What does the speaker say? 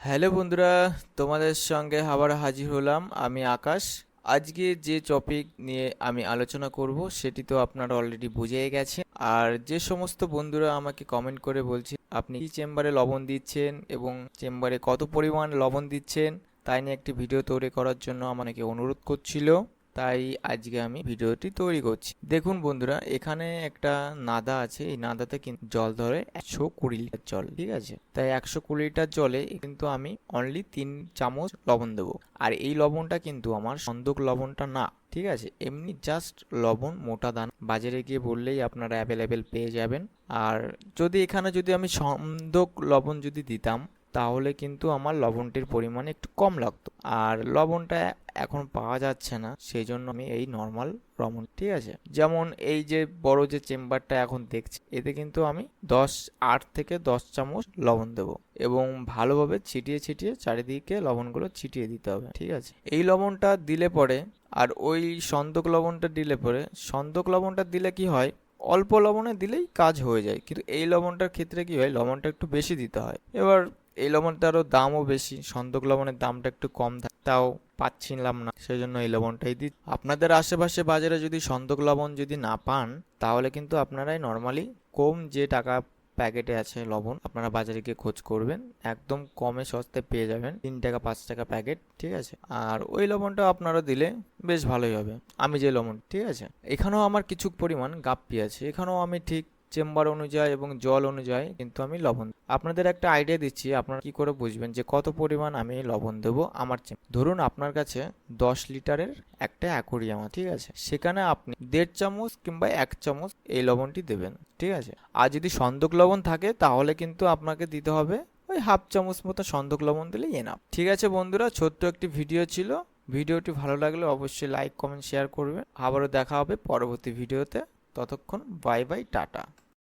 Hello বন্ধুরা, তোমাদের সঙ্গে আবার হাজির হলাম আমি আকাশ। আজকে যে টপিক নিয়ে আমি আলোচনা করব, সেটি তো আপনারা অলরেডি বুঝেই গেছেন। আর যে সমস্ত বন্ধুরা আমাকে কমেন্ট করে বলছে, আপনি কি চেম্বারে লবণ দিচ্ছেন এবং চেম্বারে কত পরিমাণ লবণ দিচ্ছেন তাই নিয়ে একটি ভিডিও তৈরি করার জন্য আমাকে অনুরোধ করছিল। তাই আজকে আমি ভিডিওটি তৈরি করছি। দেখুন বন্ধুরা, এখানে একটা নাদা আছে। এই নাদাতে কিন্তু জল ধরে একশো কুড়ি লিটার জল, ঠিক আছে? তাই একশো কুড়ি লিটার জলে কিন্তু আমি অনলি তিন চামচ লবণ দেবো। আর এই লবণটা কিন্তু আমার সন্দক লবণটা না, ঠিক আছে? এমনি জাস্ট লবণ, মোটা দানা। বাজারে গিয়ে বললেই আপনারা অ্যাভেলেবেল পেয়ে যাবেন। আর যদি এখানে যদি আমি সন্দক লবণ যদি দিতাম তাহলে কিন্তু আমার লবণটির পরিমাণ একটু কম লাগতো। আর লবণটা এখন পাওয়া যাচ্ছে না সেই জন্য আমি এই নর্মাল লবণ ঠিক আছে? যেমন এই যে বড় যে চেম্বারটা এখন দেখছি, এতে কিন্তু আমি দশ, আট থেকে দশ চামচ লবণ দেবো এবং ভালোভাবে ছিটিয়ে ছিটিয়ে চারিদিকে লবণগুলো ছিটিয়ে দিতে হবে, ঠিক আছে? এই লবণটা দিলে পরে, আর ওই সন্দক লবণটা দিলে পরে, সন্দক লবণটা দিলে কি হয়, অল্প লবণে দিলেই কাজ হয়ে যায়। কিন্তু এই লবণটার ক্ষেত্রে কি হয়, লবণটা একটু বেশি দিতে হয়। এবার এই লবণটারও দামও বেশি সন্দক লবণের দামটা একটু কম থাকে, তাও পাচ্ছিলাম না সেই জন্য এই লবণটাই দিই আপনাদের আশেপাশে বাজারে যদি সন্দক লবণ যদি না পান, তাহলে কিন্তু আপনারাই নর্মালি কম যে টাকা প্যাকেটে আছে লবণ, আপনারা বাজারে গিয়ে খোঁজ করবেন, একদম কমে সস্তায় পেয়ে যাবেন, তিন টাকা, পাঁচ টাকা প্যাকেট, ঠিক আছে? আর ওই লবণটা আপনারা দিলে বেশ ভালোই হবে, আমি যে লবণ, ঠিক আছে? এখানেও আমার কিছু পরিমাণ গাপ্পি আছে, এখানেও আমি ঠিক চেম্বার অনুযায়ী এবং জল অনুযায়ী কিন্তু আমি লবণ আপনাদের একটা আইডিয়া দিচ্ছি, আপনারা কি করে বুঝবেন যে কত পরিমাণ আমি লবণ দেবো আমার ধরুন আপনার কাছে দশ লিটারের একটা অ্যাকোরিয়াম ঠিক আছে? সেখানে আপনি দেড় চামচ কিংবা এক চামচ এই লবণটি দেবেন, ঠিক আছে? আর যদি সন্দক লবণ থাকে, তাহলে কিন্তু আপনাকে দিতে হবে ওই হাফ চামচ মতো সন্দক লবণ দিলেই এনাফ ঠিক আছে বন্ধুরা, ছোট্ট একটি ভিডিও ছিল। ভিডিওটি ভালো লাগলে অবশ্যই লাইক কমেন্ট শেয়ার করবেন। আবারও দেখা হবে পরবর্তী ভিডিওতে ততক্ষণ বাই বাই টাটা।